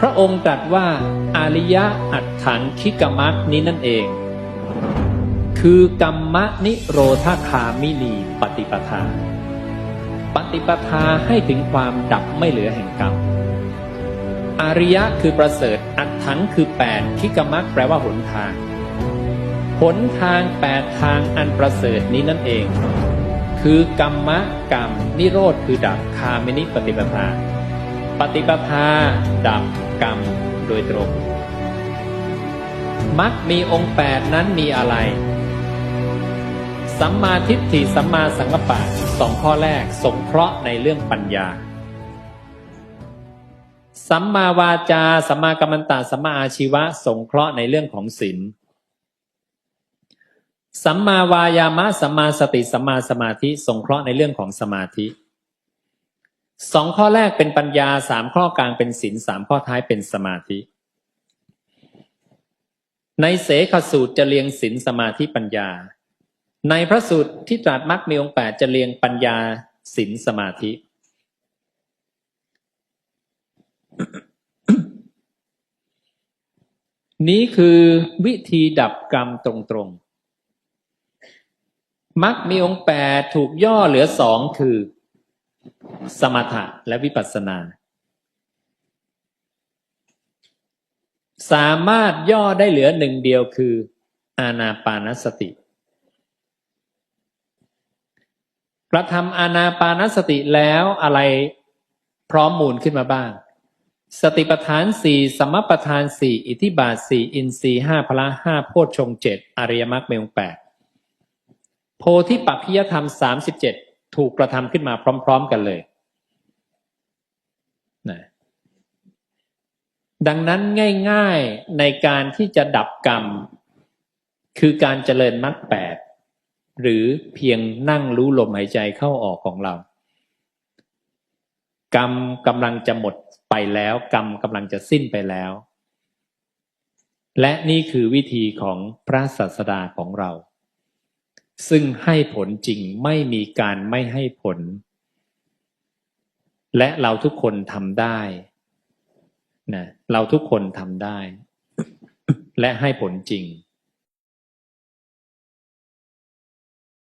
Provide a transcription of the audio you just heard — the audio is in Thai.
พระองค์ตรัสว่าอาริยะอัตถังคิกมักนี้นั่นเอง คือกรรมนิโรธาคามินีปฏิปทา ปฏิปทาให้ถึงความดับไม่เหลือแห่งกรรมอาริยะคือประเสริฐอัตถังคือแปดคิกมักแปลว่าหนทางหนทางแปดทางอันประเสริฐนี้นั่นเอง คือกรรมะกรรม นิโรธคือดับคามินิปฏิปทา ปฏิปทาดับกรรมโดยตรงมักมีองค์แปดนั้นมีอะไร สัมมาทิฏฐิสัมมาสังกัปปะสองข้อแรกสงเคราะห์ในเรื่องปัญญา สัมมาวาจา สัมมากัมมันตะสัมมาอาชีวะ สงเคราะห์ในเรื่องของศีลสัมมาวายามะสัมมาสติสัมมาสมาธิ สงเคราะห์ในเรื่องของสมาธิ สองข้อแรกเป็นปัญญาสามข้อกลางเป็นศีลสามข้อท้ายเป็นสมาธิ ในเสขสูตรจะเรียงศีลสมาธิปัญญา ในพระสูตรที่ตรัสมรรคมีองค์แปดจะเรียงปัญญาศีลสมาธิ นี้คือวิธีดับกรรมตรงๆมักมีองค์แปดถูกย่อเหลือสองคือ สมถะและวิปัสสนา สามารถย่อได้เหลือหนึ่งเดียวคืออานาปานสติ กระทำอานาปานสติแล้วอะไรพร้อมมูลขึ้นมาบ้าง สติปัฏฐานสี่สมปัฏฐานสี่อิทิบาทสี่อินทรีย์ห้าพละห้าโพชฌงเจ็ดอริยมรรคเมงแปดโพธิปัจพิยธรรมสามสิบเจ็ดถูกกระทำขึ้นมาพร้อม ๆ กันเลยนะ ดังนั้นง่ายๆในการที่จะดับกรรม คือการเจริญมรรคแปดหรือเพียงนั่งรู้ลมหายใจเข้าออกของเรา กรรมกำลังจะหมดไปแล้ว กรรมกำลังจะสิ้นไปแล้ว และนี่คือวิธีของพระศาสดาของเรา ซึ่งให้ผลจริงไม่มีการไม่ให้ผล และเราทุกคนทำได้ นะเราทุกคนทำได้ และให้ผลจริง